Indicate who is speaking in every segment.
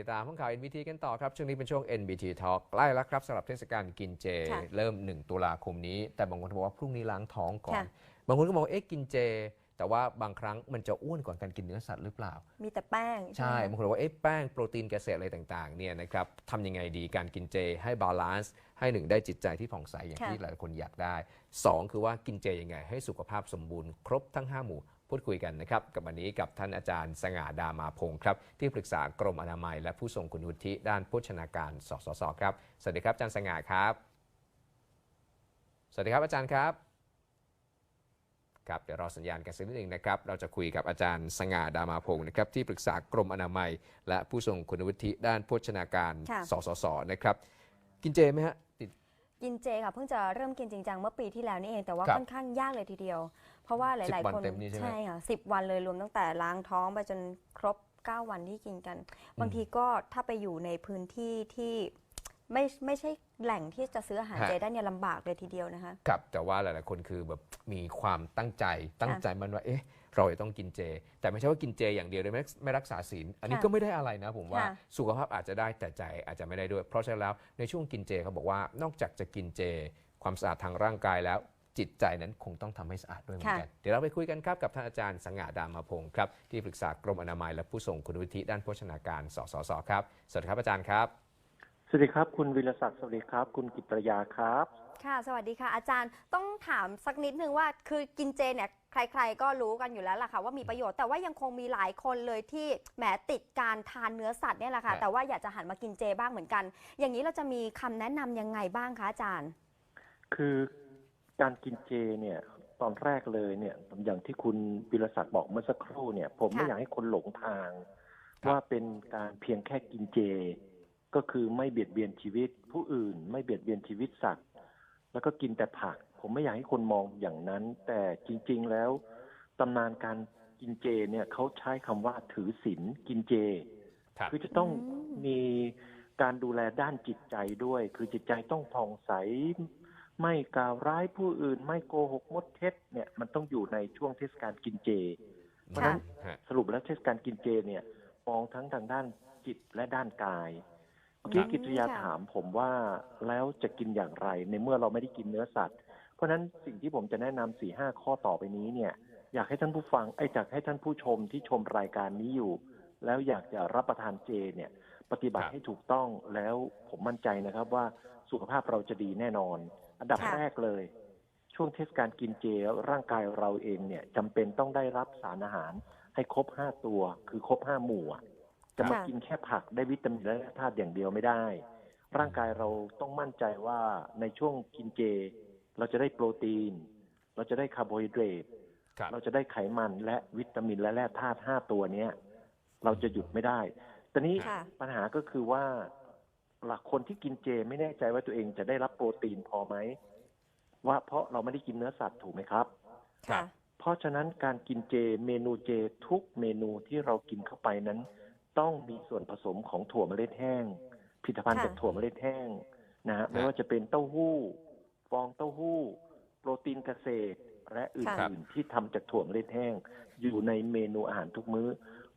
Speaker 1: ติดตามห้องข่าว NBT กันต่อครับช่วงนี้เป็นช่วง NBT Talk ใกล้แล้วครับสำหรับเทศกาลกินเจ
Speaker 2: ค่ะ
Speaker 1: เริ่ม 1 ตุลาคมนี้ แต่บางคนบอกว่าพรุ่งนี้ล้างท้องก่อน
Speaker 2: ค่ะ
Speaker 1: บางคนก็บอกว่าเอ๊ะกินเจ แต่ว่าบางครั้งมันจะอ้วนก่อนการกินเนื้อสัตว์หรือเปล่า
Speaker 2: มีแต่แป้ง
Speaker 1: ใช่
Speaker 2: ไหม
Speaker 1: บางคนบอกว่าเอ๊ะแป้งโปรตีนเกษตรอะไรต่างๆเนี่ยนะครับทำยังไงดีการกินเจให้บาลานซ์ให้หนึ่งได้จิตใจที่ผ่องใสอย่าง
Speaker 2: ค่ะ
Speaker 1: ที่หลายคนอยากได้สองคือว่ากินเจยังไง ให้สุขภาพสมบูรณ์ครบทั้ง5หมู่ พูดคุยกันนะครับกับวันนี้กับท่านอาจารย์สง่าดามาพงศ์ครับที่ปรึกษากรมอนามัย และผู้ทรงคุณวุฒิด้านโภชนาการสสสครับสวัสดีครับอาจารย์สง่าครับ สวัสดีครับอาจารย์ครับครับเดี๋ยวรอสัญญาณกันสักนิดหนึ่งนะครับ เราจะคุยกับอาจารย์สง่าดามาพงศ์นะครับที่ปรึกษากรมอนามัย และผู้ทรงคุณวุฒิด้านโภชนาการ
Speaker 2: ค่ะ
Speaker 1: สสสนะครับ กินเจไหมฮะติด
Speaker 2: กินเจค่ะเพิ่งจะเริ่มกินจริงจังเมื่อปีที่แล้วนี่เองแต่ว่า
Speaker 1: ครับ
Speaker 2: ค่อนข้างยากเลยทีเดียว เพราะว่าห
Speaker 1: สิบ
Speaker 2: ลาย
Speaker 1: วัน
Speaker 2: ๆคน
Speaker 1: เต็มนี่ใช่ไหม
Speaker 2: ค่ะสิบวันเลยรวมตั้งแต่ล้างท้องไปจนครบ 9 วันที่กินกัน บางทีก็ถ้าไปอยู่ในพื้นที่ที่ไม่ไม่ใช่แหล่งที่จะซื้ออาหาร
Speaker 1: ฮะ
Speaker 2: เจได้เนี่ยลำบากเลยทีเดียวนะคะ
Speaker 1: ครับแต่ว่าหลาย ๆ คนคือแบบมีความตั้งใจตั้งใจมันว่าเอ๊ะ เราจะต้องกินเจ แต่ไม่ใช่ว่ากินเจอย่างเดียวเลยไม่ไม่รักษาศีลอันนี้
Speaker 2: ค่ะ
Speaker 1: ก็ไม่ได้อะไรนะผมว่า
Speaker 2: ค่ะ
Speaker 1: สุขภาพอาจจะได้แต่ใจอาจจะไม่ได้ด้วย เพราะฉะนั้นแล้วในช่วงกินเจเขาบอกว่านอกจากจะกินเจ ความสะอาดทางร่างกายแล้ว จิตใจนั้นคงต้องทำให้สะอาดด้วยเหมือนกัน เดี๋ยวเราไปคุยกันครับกับท่านอาจารย์สง่าดามาพงศ์ครับที่ปรึกษากรมอนามัยและผู้ทรงคุณวุฒิด้านโภชนาการสสสครับสวัสดีครับอาจารย์ครับ
Speaker 3: สวัสดีครับ คุณวิรศักดิ์สวัสดีครับ คุณกิตรยาครับ
Speaker 2: ค่ะ สวัสดีค่ะ อาจารย์ต้องถามสักนิดนึงว่า คือกินเจเนี่ย ใครๆก็รู้กันอยู่แล้วล่ะค่ะว่ามีประโยชน์แต่ว่ายังคงมีหลายคนเลยที่แหมติดการทานเนื้อสัตว์เนี่ยแหละค่ะ
Speaker 1: ครับ
Speaker 2: แต่ว่าอยากจะหันมากินเจบ้างเหมือนกัน อย่างนี้เราจะมีคำแนะนำยังไงบ้างคะอาจารย์
Speaker 3: คือการกินเจเนี่ยตอนแรกเลยเนี่ยอย่างที่คุณวิรศักดิ์บอกเมื่อสักครู่เนี่ย ผมไม่
Speaker 2: ค่ะ
Speaker 3: อยากให้คนหลงทาง
Speaker 1: ครับ
Speaker 3: ว่าเป็นการเพียงแค่กินเจ ก็คือไม่เบียดเบียนชีวิตผู้อื่น ไม่เบียดเบียนชีวิตสัตว์ แล้วก็กินแต่ผัก ผมไม่อยากให้คนมองอย่างนั้น แต่จริง ๆ แล้วตำนานการกินเจเนี่ยเขาใช้คำว่าถือศีลกินเจ
Speaker 1: ครับ
Speaker 3: คือจะต้อง
Speaker 2: อืม
Speaker 3: มีการดูแลด้านจิตใจด้วย คือจิตใจต้องผ่องใส ไม่กล่าวร้ายผู้อื่น ไม่โกหกมดเท็จเนี่ยมันต้องอยู่ในช่วงเทศกาลกินเจ เพราะฉะนั้น
Speaker 1: ฮะ
Speaker 3: สรุปแล้วเทศกาลกินเจเนี่ยมองทั้งทางด้านจิตและด้านกายเมื่อกี้
Speaker 2: ครับ
Speaker 3: กิตยา
Speaker 2: ค่ะ
Speaker 3: ถามผมว่าแล้วจะกินอย่างไร ในเมื่อเราไม่ได้กินเนื้อสัตว์เพ ราะฉะนั้นสิ่งที่ผมจะแนะนำสี่ห้าข้อต่อไปนี้เนี่ย อยากให้ท่านผู้ฟังไอ้ยอยากให้ท่านผู้ชมที่ชมรายการนี้อยู่ แล้วอยากจะรับประทานเจเนี่ย ปฏิบัติ
Speaker 1: ครับ
Speaker 3: ให้ถูกต้องแล้วผมมั่นใจนะครับว่าสุขภาพเราจะดีแน่นอน อันดับ
Speaker 2: ค่ะ
Speaker 3: แรกเลย ช่วงเทศกาลกินเจร่างกายเราเองเนี่ยจำเป็นต้องได้รับสารอาหาร ให้ครบห้าตัว คือครบห้าหมู่อะจะมา
Speaker 2: ค่ะ
Speaker 3: กินแค่ผักได้วิตามินและแร่ธาตุอย่างเดียวไม่ได้ ร่างกายเราต้องมั่นใจว่าในช่วงกินเจ เราจะได้โปรตีน เราจะได้คาร์โบไฮเดรต
Speaker 1: ครับ
Speaker 3: เราจะได้ไขมันและวิตามินและแร่ธาตุห้าตัวเนี้ย เราจะหยุดไม่ได้ ตอนนี้
Speaker 2: ค่ะ
Speaker 3: ปัญหาก็คือว่าหลักคนที่กินเจไม่แน่ใจว่าตัวเองจะได้รับโปรตีนพอไหมว่าเพราะเราไม่ได้กินเนื้อสัตว์ถูกไหมครับ
Speaker 1: ครั
Speaker 2: ค่ะ
Speaker 1: บ
Speaker 3: เพราะฉะนั้นการกินเจเมนูเจทุกเมนูที่เรากินเข้าไปนั้น ต้องมีส่วนผสมของถั่วเมล็ดแห้งผลิตภัณฑ์
Speaker 2: ค่ะ
Speaker 3: จากถั่วเมล็ดแห้งนะฮะไม่ว่าจะเป็นเต้าหู้ ฟองเต้าหู้ โปรตีนเกษตร และอ
Speaker 2: ค่ะื่
Speaker 3: นๆที่ทำจากถั่วเมล็ดแห้ง อยู่ในเมนูอาหารทุกมื้อ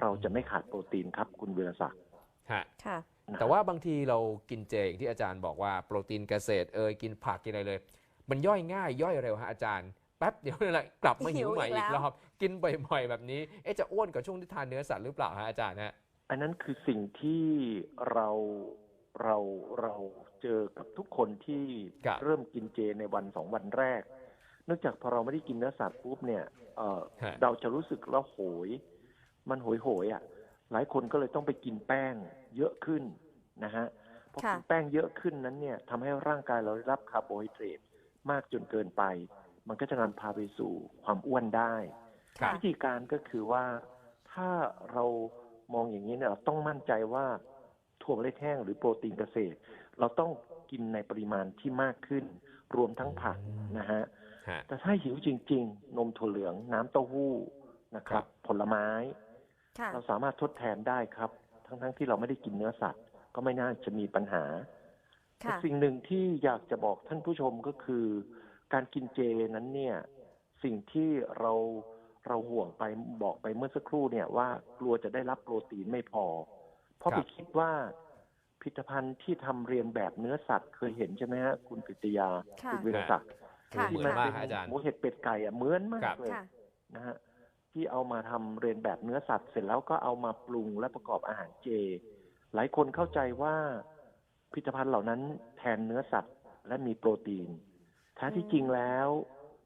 Speaker 3: เราจะไม่ขาดโปรตีนครับคุณวิรศักดิ์
Speaker 1: ฮะ
Speaker 2: ค่ะ
Speaker 3: นะ
Speaker 1: แต่ว่าบางทีเรากินเจอย่างที่อาจารย์บอกว่าโปรตีนเกษตรเอยกินผักกินอะไรเลย มันย่อยง่ายย่อยเร็วฮะอาจารย์แป๊บเดียวนั่นแหละกลับมาหิว
Speaker 2: หิว
Speaker 1: ใหม่
Speaker 2: อี
Speaker 1: อี
Speaker 2: ก
Speaker 1: ก
Speaker 2: แล้ว
Speaker 1: รอบกินบ่อยๆแบบนี้เอ๊ะจะอ้วนกว่าช่วงที่ทานเนื้อสัตว์หรือเปล่าฮะอาจารย์ฮะ
Speaker 3: อันนั้นคือสิ่งที่เรา เราเราเจอกับทุกคนที่
Speaker 1: ครับ
Speaker 3: เริ่มกินเจในวันสองวันแรก เนื่องจากพอเราไม่ได้กินเนื้อสัตว์ปุ๊บเนี่ยเอ่อ
Speaker 1: ฮะ
Speaker 3: เราจะรู้สึกแล้วโหย มันโหยโหยอะ หลายคนก็เลยต้องไปกินแป้งเยอะขึ้นนะฮะพอ
Speaker 2: ค่ะ
Speaker 3: กินแป้งเยอะขึ้นนั้นเนี่ยทำให้ร่างกายเราได้รับคาร์โบไฮเดรตมากจนเกินไป มันก็จะนำพาไปสู่ความอ้วนได้
Speaker 2: ค่ะ
Speaker 3: วิธีการก็คือว่าถ้าเรามองอย่างนี้เนี่ยเราต้องมั่นใจว่า ถั่วเมล็ดแห้งหรือโปรตีนเกษตร เราต้องกินในปริมาณที่มากขึ้น รวมทั้งผัก
Speaker 1: อืม
Speaker 3: นะฮะ
Speaker 1: ฮะ
Speaker 3: แต่ถ้าหิวจริง ๆ นมถั่วเหลืองน้ำเต้าหู้นะครับ ผลไม้
Speaker 2: ค่ะ
Speaker 3: เราสามารถทดแทนได้ครับ ทั้งๆที่เราไม่ได้กินเนื้อสัตว์ ก็ไม่น่าจะมีปัญหาแต่
Speaker 2: ค่ะ
Speaker 3: สิ่งหนึ่งที่อยากจะบอกท่านผู้ชมก็คือ การกินเจนั้นเนี่ย สิ่งที่เราเราห่วงไปบอกไปเมื่อสักครู่เนี่ยว่ากลัวจะได้รับโปรตีนไม่พอพ ราะ
Speaker 1: ครั
Speaker 3: ไป
Speaker 1: บ
Speaker 3: คิดว่าผลิตภัณฑ์ที่ทำเรียนแบบเนื้อสัตว์เคยเห็นใช่ไหมฮะคุณกฤตยา
Speaker 2: ค่ะ
Speaker 3: คุณวิรศักดิ์
Speaker 2: ค่ะ
Speaker 1: เหมือนมากฮะอาจารย์
Speaker 3: หมูเห็ดเป็ดไก่อะเหมือนมา
Speaker 1: ครั
Speaker 3: ก
Speaker 1: บ
Speaker 3: เลย
Speaker 2: ค่ะ
Speaker 3: นะฮะที่เอามาทำเรียนแบบเนื้อสัตว์เสร็จแล้วก็เอามาปรุงและประกอบอาหารเจ หลายคนเข้าใจว่าผลิตภัณฑ์เหล่านั้นแทนเนื้อสัตว์ และมีโปรตีนแท้ที่จริงแล้ว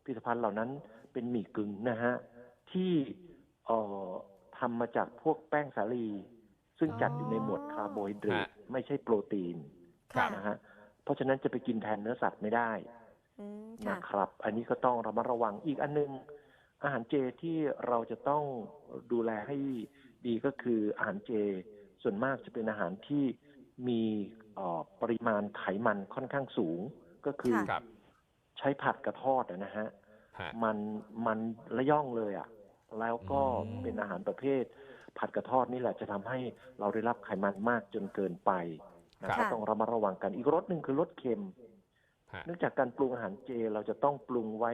Speaker 3: ผลิตภัณฑ์เหล่านั้นเป็นหมี่กึ่งนะฮะที่เอ่อทำมาจากพวกแป้งสาลี ซึ่งจัดอยู่ในหมวดคาร์โบไฮเดรต
Speaker 1: ฮะ
Speaker 3: ไม่ใช่โปรตีน
Speaker 2: ค่ะ
Speaker 3: นะฮะเพราะฉะนั้นจะไปกินแทนเนื้อสัตว์ไม่ได้
Speaker 2: อืมค่ะ
Speaker 3: นะครับ อันนี้ก็ต้องระมัดระวังอีกอันหนึง อาหารเจที่เราจะต้องดูแลให้ดีก็คืออาหารเจส่วนมากจะเป็นอาหารที่มีเอ่อปริมาณไขมันค่อนข้างสูงก็คือ
Speaker 2: ค่ะ
Speaker 1: ครับ
Speaker 3: ใช้ผัดกระทอดอะนะฮะ
Speaker 1: ฮะ
Speaker 3: มันมันระย่องเลยอะ่ะ แล้วก็
Speaker 1: อืม
Speaker 3: เป็นอาหารประเภท ผัดกระทอดนี่แหละจะทำให้เราได้รับไขมันมากจนเกินไปนะ
Speaker 1: ครั
Speaker 3: ก็
Speaker 1: บ
Speaker 3: ต้องระมัดระวังกันอีกรสหนึ่งคือรสเค็ม
Speaker 1: ฮะ
Speaker 3: เนื่องจากการปรุงอาหารเจเราจะต้องปรุงไว้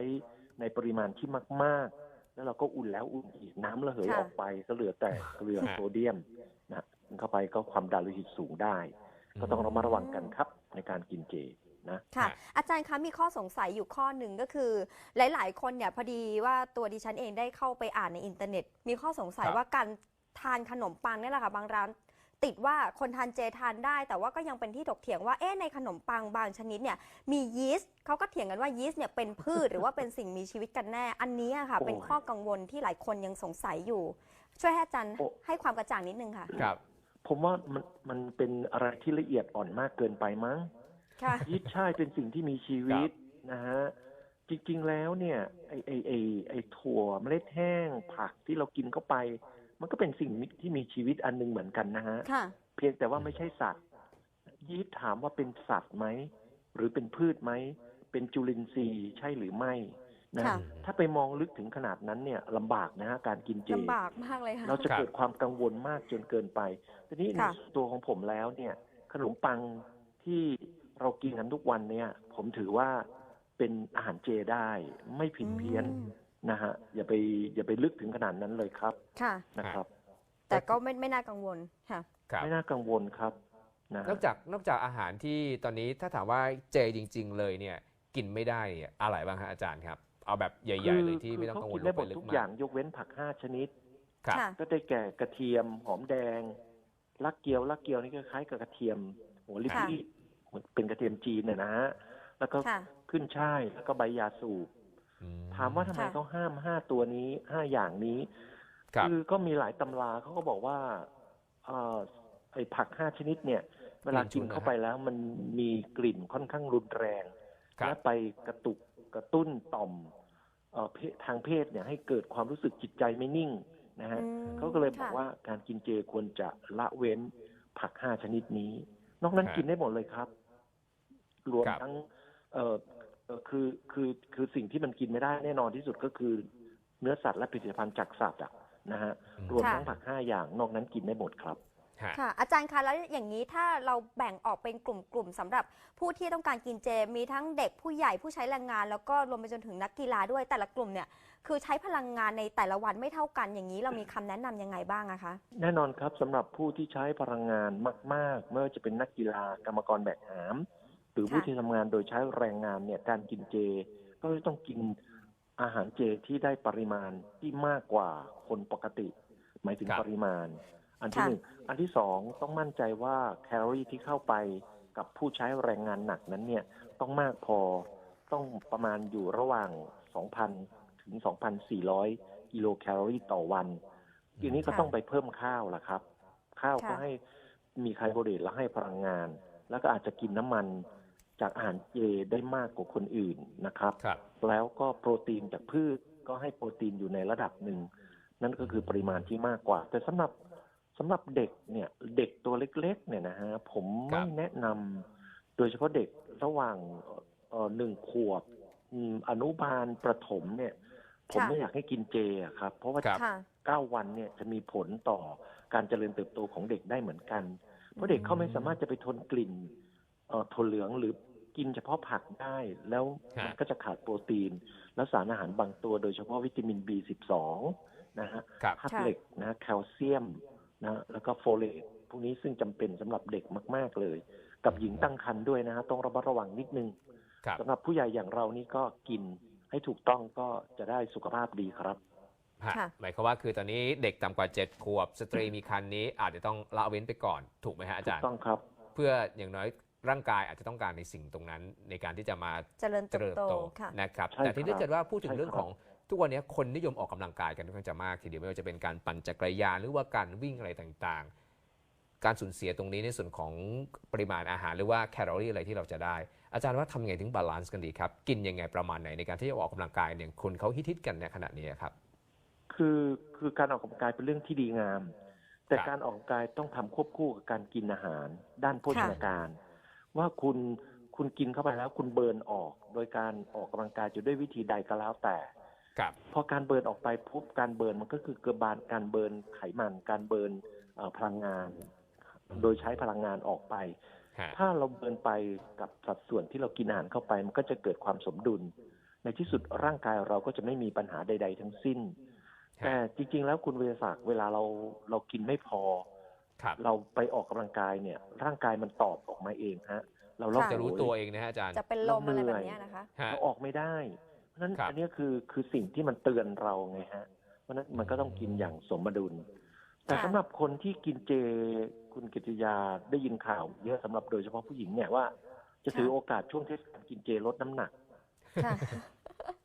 Speaker 3: ในปริมาณที่มากๆ แล้วเราก็อุ่นแล้วอุ่นอีกน้ำระเหย
Speaker 2: ค่ะ
Speaker 3: ออกไปก็เหลือแต่เกลือ
Speaker 1: ฮะ
Speaker 3: โซเดียมนะกินเข้าไปก็ความดันโลหิตสูงได้ ก็ต้องระมัดระวังกันครับในการกินเจนะ
Speaker 2: ค่ะ
Speaker 1: ฮะ
Speaker 2: อาจารย์คะมีข้อสงสัยอยู่ข้อหนึ่งก็คือ หลาย ๆ คนเนี่ยพอดีว่าตัวดิฉันเองได้เข้าไปอ่านในอินเทอร์เน็ต มีข้อสงสัย
Speaker 1: ครับ
Speaker 2: ว่าการ ทานขนมปังเนี่ยแหละค่ะบางร้านติดว่าคนทานเจทานได้ แต่ว่าก็ยังเป็นที่ถกเถียงว่าเอ๊ะในขนมปังบางชนิดเนี่ยมียีสต์เขาก็เถียงกันว่ายีสต์เนี่ยเป็นพืช หรือว่าเป็นสิ่งมีชีวิตกันแน่ อันนี้อะค่ะ
Speaker 3: โอ้ย
Speaker 2: เป็นข้อกังวลที่หลายคนยังสงสัยอยู่ ช่วยให้อาจารย์
Speaker 3: โอ้
Speaker 2: ให้ความกระจ่างนิดนึงค่ะ
Speaker 1: ครับ
Speaker 3: ผมว่ามันมันเป็นอะไรที่ละเอียดอ่อนมากเกินไปมั้ง
Speaker 2: ค่ะ
Speaker 3: ยีสต์ใช่เป็นสิ่งที่มีชีวิตนะฮะจริงๆแล้วเนี่ยไอไอไอไอถั่วเมล็ดแห้งผักที่เรากินเข้าไป มันก็เป็นสิ่งที่มีชีวิตอันหนึงเหมือนกันนะฮะ
Speaker 2: ค่ะ
Speaker 3: เพียงแต่ว่าไม่ใช่สัตว์ ยีสต์ถามว่าเป็นสัตว์ไหมหรือเป็นพืชไหมเป็นจุลินทรีย์ใช่หรือไม่นะ
Speaker 2: ค่ะ
Speaker 3: ถ้าไปมองลึกถึงขนาดนั้นเนี่ยลำบากนะฮะการกินเจ
Speaker 2: ลำบากมากเลยค่ะ
Speaker 3: เราจะ
Speaker 1: ครับ
Speaker 3: เกิดความกังวลมากจนเกินไปทีนี้ใน
Speaker 2: ค่ะ
Speaker 3: ส่วนตัวของผมแล้วเนี่ย ขนมปังที่เรากินกันทุกวันเนี่ย ผมถือว่าเป็นอาหารเจได้ไม่ผิดเพี้ยน
Speaker 2: อืม
Speaker 3: นะฮะอย่าไปอย่าไปลึกถึงขนาดนั้นเลยครับ
Speaker 2: ค่ะ
Speaker 3: นะครับ
Speaker 2: แต่ก็ไม่ไม่น่ากังวลค่ะ
Speaker 1: ครับ
Speaker 3: ไม่น่ากังวลครับนะ
Speaker 1: นอกจากนอกจากอาหารที่ตอนนี้ถ้าถามว่าเจจริง ๆ เลยเนี่ยกินไม่ได้เนี่ยอะไรบ้างฮะอาจารย์ครับ เอาแบบใหญ่ ๆ เลยที่ไม่ต้องกังวล
Speaker 3: คื
Speaker 1: ล
Speaker 3: เขากินได้
Speaker 1: ง
Speaker 3: หม
Speaker 1: ไป
Speaker 3: ด
Speaker 1: ลึก
Speaker 3: ทุก
Speaker 1: มา
Speaker 3: อย่ากงยกเว้นผักห้าชนิด
Speaker 1: ครับ
Speaker 2: ค่ะ
Speaker 3: ก็ได้แก่กระเทียมหอมแดงลักเกียวลักเกียวนี่ก็คล้ายกับกระเทียมหัวลิบ
Speaker 2: ค่ะ
Speaker 3: ลี่เหมือนเป็นกระเทียมจีนเนี่ยนะฮะแล้วก็
Speaker 2: ค่ะ
Speaker 3: ขึ้นช่ายแล้วก็ใบยาสูบ
Speaker 1: อื
Speaker 3: ถามว่าทำไม
Speaker 2: ค่ะ
Speaker 3: เขาห้ามห้าตัวนี้ห้าอย่างนี้
Speaker 1: ครับ
Speaker 3: อก็มีหลายตำราเขาก็บอกว่าเอ่อไอ้ผักห้าชนิดเนี่ย เวลากินเข้าไปแล้วมันมีกลิ่นค่อนข้างรุนแรง
Speaker 1: ครับ
Speaker 3: และไปกระตุกกระตุ้นต่อมเอ่อเพศทางเพศเนี่ยให้เกิดความรู้สึกจิตใจไม่นิ่งนะฮะ
Speaker 2: อืม
Speaker 3: เขาก็เลยบอก
Speaker 2: ค่ะ
Speaker 3: ว่าการกินเจควรจะละเว้นผักห้าชนิดนี้ นอกนั้น
Speaker 1: ฮะ
Speaker 3: กินได้หมดเลยครับ รวม
Speaker 1: ครับ
Speaker 3: ทั้งเอ่อเอ่อ คือคือคือสิ่งที่มันกินไม่ได้แน่นอนที่สุดก็คือ เนื้อสัตว์และผลิตภัณฑ์จากสัตว์อะนะฮะ
Speaker 1: อืม
Speaker 3: รวม
Speaker 2: ค่ะ
Speaker 3: ทั้งผักห้าอย่างนอกนั้นกินได้หมดครับ
Speaker 1: ฮะ
Speaker 2: ค่ะอาจารย์คะแล้วอย่างนี้ถ้าเราแบ่งออกเป็นกลุ่มๆสำหรับผู้ที่ต้องการกินเจ มีทั้งเด็กผู้ใหญ่ผู้ใช้แรงงาน แล้วก็รวมไปจนถึงนักกีฬาด้วยแต่ละกลุ่มเนี่ยคือใช้พลังงานในแต่ละวันไม่เท่ากันอย่างนี้เรามีคำแนะนำยังไงบ้างอะคะ
Speaker 3: แน่นอนครับสำหรับผู้ที่ใช้พลังงานมากๆไม่ว่าจะเป็นนักกีฬากรรมกรแบกหามห รือผู้
Speaker 2: ค่ะ
Speaker 3: ที่ทำงานโดยใช้แรงงานเนี่ยการกินเจ ก็จะต้องกินอาหารเจที่ได้ปริมาณที่มากกว่าคนปกติ หมายถึง
Speaker 1: ครับ
Speaker 3: ปริมาณ อันที่
Speaker 2: ค่ะ
Speaker 3: หนึ่งอันที่สองต้องมั่นใจว่าแคลอรี่ที่เข้าไปกับผู้ใช้แรงงานหนักนั้นเนี่ยต้องมากพอต้องประมาณอยู่ระหว่าง 2,000 ถึง 2,400 กิโลแคลอรี่ต่อวัน ทีนี้ก็
Speaker 2: ค่ะ
Speaker 3: ต้องไปเพิ่มข้าวล่ะครับ ข้าวก็
Speaker 2: ค่ะ
Speaker 3: ให้มีไคร์โบไฮเดรตและให้พลังงาน แล้วก็อาจจะกินน้ำมัน จากอาหารเจได้มากกว่าคนอื่นนะครับ
Speaker 1: ครับ
Speaker 3: แล้วก็โปรตีนจากพืชก็ให้โปรตีนอยู่ในระดับหนึ่ง นั่นก็คือปริมาณที่มากกว่า แต่สำหรับสำหรับเด็กเนี่ยเด็กตัวเล็กๆเนี่ยนะฮะผม
Speaker 1: ครั
Speaker 3: ไม่
Speaker 1: บ
Speaker 3: แนะนำโดยเฉพาะเด็กระหว่างเอ่อหนึ่งขวบอืมอนุบาลประถมเนี่ย ผม
Speaker 2: ค่ะ
Speaker 3: ไม่อยากให้กินเจอะครับ เพราะว่า
Speaker 1: ครับ
Speaker 2: ค่ะ
Speaker 3: เก้าวันเนี่ยจะมีผลต่อการเจริญเติบโตของเด็กได้เหมือนกัน เพราะเด็กเขาไม่สามารถจะไปทนกลิ่นเอ่อถั่วเหลืองหรือ กินเฉพาะผักได้ แล้ว
Speaker 1: ฮะ
Speaker 3: มันก็จะขาดโปรตีน และสารอาหารบางตัวโดยเฉพาะวิตามิน B12 นะฮะ
Speaker 1: ครับ
Speaker 3: ธาตุ
Speaker 2: ค่ะ
Speaker 3: เหล็กนะแคลเซียมนะแล้วก็โฟเลตพวกนี้ซึ่งจำเป็นสำหรับเด็กมาก ๆเลย กับหญิงตั้งครรภ์ด้วยนะฮะต้องระมัดระวังนิดนึง
Speaker 1: ครับ
Speaker 3: สำหรับผู้ใหญ่อย่างเรานี่ก็กินให้ถูกต้องก็จะได้สุขภาพดีครับ
Speaker 1: ฮะ
Speaker 2: ค่ะ
Speaker 1: หมายความว่าคือตอนนี้เด็กต่ำกว่า7ขวบ สตรีมีครรภ์นี้อาจจะต้องละเว้นไปก่อนถูกไหมฮะอา
Speaker 3: ถู
Speaker 1: จาร
Speaker 3: ก
Speaker 1: ย์
Speaker 3: ต้องครับ
Speaker 1: เพื่ออย่างน้อย ร่างกายอาจจะต้องการในสิ่งตรงนั้น ในการที่จะมา
Speaker 2: เจริญ
Speaker 1: เจ
Speaker 2: เติ
Speaker 1: ริ
Speaker 2: บ
Speaker 1: ญ
Speaker 2: โต
Speaker 1: โต
Speaker 2: ค่ะ
Speaker 1: นะครับ
Speaker 3: ใช่
Speaker 1: แต่ที่
Speaker 3: ครับ
Speaker 1: ถ้าเกิดว่าพูดถึง
Speaker 3: ใช่
Speaker 1: เรื่อง
Speaker 3: ครับ
Speaker 1: ของทุกวันนี้คนนิยมออกกำลังกายกันค่อนข้างจะมากทีเดียวไม่ว่าจะเป็นการปั่นจักรยานหรือว่าการวิ่งอะไรต่างๆ การสูญเสียตรงนี้ในส่วนของปริมาณอาหารหรือว่าแคลอรี่อะไรที่เราจะได้ อาจารย์ว่าทำยังไงถึงบาลานซ์กันดีครับกินยังไงประมาณไหนในการที่จะออกกำลังกายเนี่ยคนเขาฮิตๆกันในขณะนี้ครับ
Speaker 3: คือคือการออกกำลังกายเป็นเรื่องที่ดีงาม แต่
Speaker 1: ครับ
Speaker 3: การออกกำลังกายต้องทำควบคู่กับการกินอาหาร ด้านโภชนาการ ว่าคุณคุณกินเข้าไปแล้วคุณเบิร์นออก โดยการออกกำลังกายจะด้วยวิธีใดก็แล้วแต่
Speaker 1: ครับ
Speaker 3: พอการเบิร์นออกไปปุ๊บการเบิร์นมันก็คือกระบานการเบิร์นไขมัน การเบิร์นเอ่อพลังงาน โดยใช้พลังงานออกไป
Speaker 1: ฮะ
Speaker 3: ถ้าเราเบิร์นไปกับสัดส่วนที่เรากินอาหารเข้าไป มันก็จะเกิดความสมดุล ในที่สุดร่างกายเราก็จะไม่มีปัญหาใด ๆ ทั้งสิ้น แต่จริง ๆ แล้วคุณเวรศักดิ์เวลาเราเรากินไม่พอ
Speaker 1: ครับ
Speaker 3: เราไปออกกำลังกายเนี่ย ร่างกายมันตอบออกมาเองฮะ เรา
Speaker 2: ค่ะ
Speaker 3: เรา
Speaker 1: จะรู้ตัวเองนะฮะอาจารย์
Speaker 2: จะเป็นลมอะไรแบบเนี้ยนะคะ
Speaker 1: ฮะ
Speaker 3: เราออกไม่ได้เพราะฉะนั้น
Speaker 1: ครับ
Speaker 3: อันเนี้ยคือคือสิ่งที่มันเตือนเราไงฮะ เพราะฉะนั้นมันก็ต้องกินอย่างสมดุล แต่
Speaker 2: ค่ะ
Speaker 3: สำหรับคนที่กินเจคุณกิติยาได้ยินข่าว เยอะสำหรับโดยเฉพาะผู้หญิงเนี่ยว่า จะถือโอกาสช่วงเทศกาลกินเจลดน้ำหนัก
Speaker 2: ค่ะ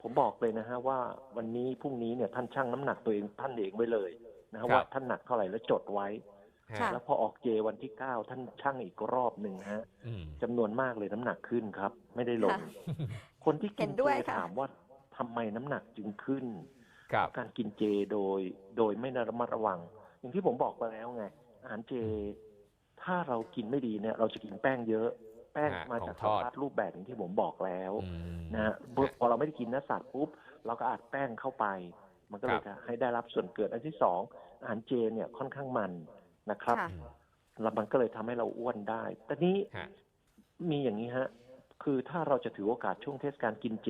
Speaker 3: ผมบอกเลยนะฮะว่าวันนี้พรุ่งนี้เนี่ยท่านชั่งน้ำหนักตัวเองท่านเองไว้เลยนะ
Speaker 1: ครั
Speaker 3: ฮะ
Speaker 1: บ
Speaker 3: ว่าท่านหนักเท่าไหร่แล้วจดไว้
Speaker 1: ฮะ
Speaker 2: ค่ะ
Speaker 3: แล้วพอออกเจวันที่เก้าท่านชั่งอีกรอบหนึ่งฮะ
Speaker 1: อืม
Speaker 3: จำนวนมากเลยน้ำหนักขึ้นครับ ไม่ได้ลง
Speaker 2: ค่ะ
Speaker 3: คนที่กิ
Speaker 2: เห็
Speaker 3: น
Speaker 2: น
Speaker 3: เจ
Speaker 2: ด้วยค่ะ
Speaker 3: ถามว่าทำไมน้ำหนักจึงขึ้น
Speaker 1: ครับ
Speaker 3: การกินเจโดยโดยไม่ระมัดระวัง อย่างที่ผมบอกไปแล้วไงอาหารเจ ถ้าเรากินไม่ดีเนี่ย เราจะกินแป้งเยอะ แป้ง
Speaker 1: ฮะ
Speaker 3: มาจาก
Speaker 1: ของทอด
Speaker 3: สารพัดรูปแบบอย่างที่ผมบอกแล้ว
Speaker 1: อืม
Speaker 3: นะฮะพอเราไม่ได้กินเนื้อสัตว์ปุ๊บเราก็อัดแป้งเข้าไป มันก็เลย
Speaker 1: ครับ
Speaker 3: จะให้ได้รับส่วนเกิดอันที่สองอาหารเจเนี่ยค่อนข้างมัน นะครับ
Speaker 2: ค่ะ
Speaker 1: อืม
Speaker 3: แล้วมันก็เลยทำให้เราอ้วนได้แต่นี้
Speaker 1: ฮะ
Speaker 3: มีอย่างนี้ฮะ คือถ้าเราจะถือโอกาสช่วงเทศกาลกินเจ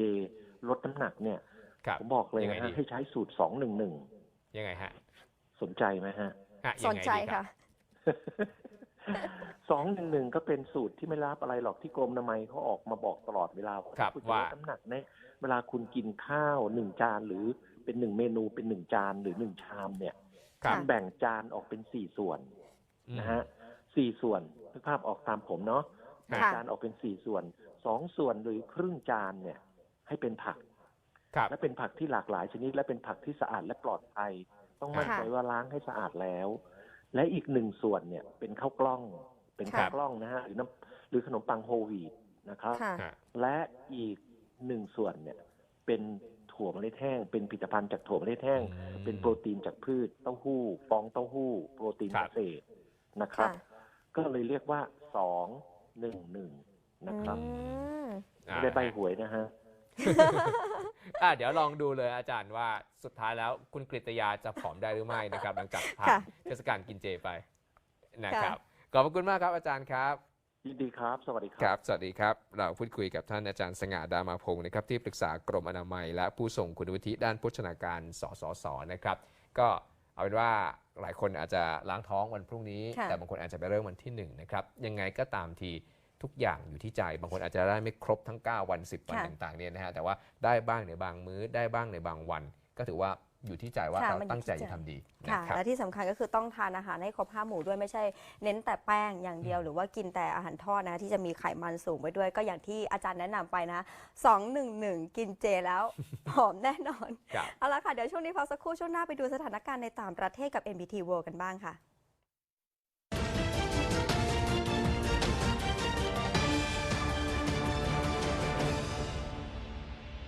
Speaker 3: ลดน้ำหนักเนี่ย
Speaker 1: ครับ
Speaker 3: ผมบอกเลย
Speaker 1: ยังไง
Speaker 3: นะฮะ
Speaker 1: ดี
Speaker 3: ให้ใช้สูตรสองหนึ่งหนึ่ง
Speaker 1: ยังไงฮะ
Speaker 3: สนใจไหมฮะ
Speaker 1: ฮะ
Speaker 2: ส
Speaker 1: ยัง
Speaker 2: น
Speaker 1: ไง
Speaker 2: ใจ
Speaker 1: ดีรับ
Speaker 2: ค่ะ
Speaker 3: สองหนึ่งหนึ่งก็เป็นสูตรที่ไม่รับอะไรหรอกที่กรมอนามัยเขาออกมาบอกตลอดเวลา
Speaker 1: ครับ
Speaker 3: ณจะล
Speaker 1: ว่า
Speaker 3: ดน้ำหนักเนี่ยเวลาคุณกินข้าวหนึ่งจานหรือเป็นหนึ่งเมนูเป็นหนึ่งจานหรือหนึ่งชามเนี่ย
Speaker 1: ครับ
Speaker 3: ณ แบ่งจานออกเป็นสี่ส่วน
Speaker 1: อืม
Speaker 3: นะฮะสี่ส่วนนึกภาพออกตามผมเนาะ
Speaker 1: ค่ะ
Speaker 3: แบ่งจานออกเป็นสี่ส่วนสองส่วนหรือครึ่งจานเนี่ย ให้เป็นผัก
Speaker 1: ครับ
Speaker 3: และเป็นผักที่หลากหลายชนิด และเป็นผักที่สะอาดและปลอดภัย ต้องมั่น
Speaker 2: ค่ะ
Speaker 3: ใจว่าล้างให้สะอาดแล้ว และอีกหนึ่งส่วนเนี่ยเป็นข้าวกล้อง เป็น
Speaker 2: ค่ะ
Speaker 3: ข้าวกล้องนะฮะหรือน้ำหรือขนมปังโฮลวีตนะครับ
Speaker 2: ค่ะ
Speaker 1: ฮะ
Speaker 3: และอีกหนึ่งส่วนเนี่ย เป็น ถั่วเมล็ดแห้ง เป็นผลิตภัณฑ์จากถั่วเมล็ดแห้ง
Speaker 1: อืม
Speaker 3: เป็นโปรตีนจากพืชเต้าหู้ฟองเต้าหู้ โปรตีน
Speaker 1: ครั
Speaker 3: เก
Speaker 1: บ
Speaker 3: ษตรนะครับ
Speaker 2: ค่ะ
Speaker 3: ก็เลยเรียกว่าสองหนึ่งหนึ่งนะครับ
Speaker 2: อืม
Speaker 1: อ่า
Speaker 3: ไม่ได้ใบหวยนะฮะ
Speaker 1: อะเดี๋ยวลองดูเลยอาจารย์ว่าสุดท้ายแล้วคุณกฤตยาจะผอมได้หรือไม่นะครับ หลังจากผ่าน
Speaker 2: ค่ะ
Speaker 1: เทศกาลกินเจไปนะครับขอบพระคุณมากครับอาจารย์ครับ
Speaker 3: ยินดีครับ สวัสดีค
Speaker 1: ค
Speaker 3: รั
Speaker 1: รับบสวัสดีครับ เราพูดคุยกับท่านอาจารย์สง่าดามาพงศ์นะครับที่ปรึกษากรมอนามัย และผู้ส่งคุณวุฒิด้านโภชนาการ สสส นะครับ ก็เอาเป็นว่าหลายคนอาจจะล้างท้องวันพรุ่งนี้
Speaker 2: ค่ะ
Speaker 1: แต่บางคนอาจจะไปเริ่มวันที่1นะครับ ยังไงก็ตามทีทุกอย่างอยู่ที่ใจ บางคนอาจจะได้ไม่ครบทั้ง 9 วัน 10 วัน
Speaker 2: ค่ะ
Speaker 1: ต่างๆเนี่ยนะฮะ แต่ว่าได้บ้างในบางมื้อ ได้บ้างในบางวัน ก็ถือว่า อยู่ที่ใจว่า
Speaker 2: ค่ะ
Speaker 1: เรา
Speaker 2: มันอยู่
Speaker 1: ตั้งใจ
Speaker 2: ที่ใจ
Speaker 1: จะทำดี
Speaker 2: ค่ะ
Speaker 1: นะครับ
Speaker 2: และที่สำคัญก็คือต้องทานอาหารให้ครบห้าหมู่ด้วยไม่ใช่ เน้นแต่แป้งอย่างเดียวหรือว่ากินแต่อาหารทอดนะที่จะมีไขมันสูงไปด้วย ก็อย่างที่อาจารย์แนะนำไปนะสองหนึ่งหนึ่งกินเจแล้ว ผอมแน่นอน
Speaker 1: ครับ
Speaker 2: เอาละค่ะ เดี๋ยวช่วงนี้พักสักครู่ช่วงหน้าไปดูสถานการณ์ในต่างประเทศกับ NBT World กันบ้างค่ะ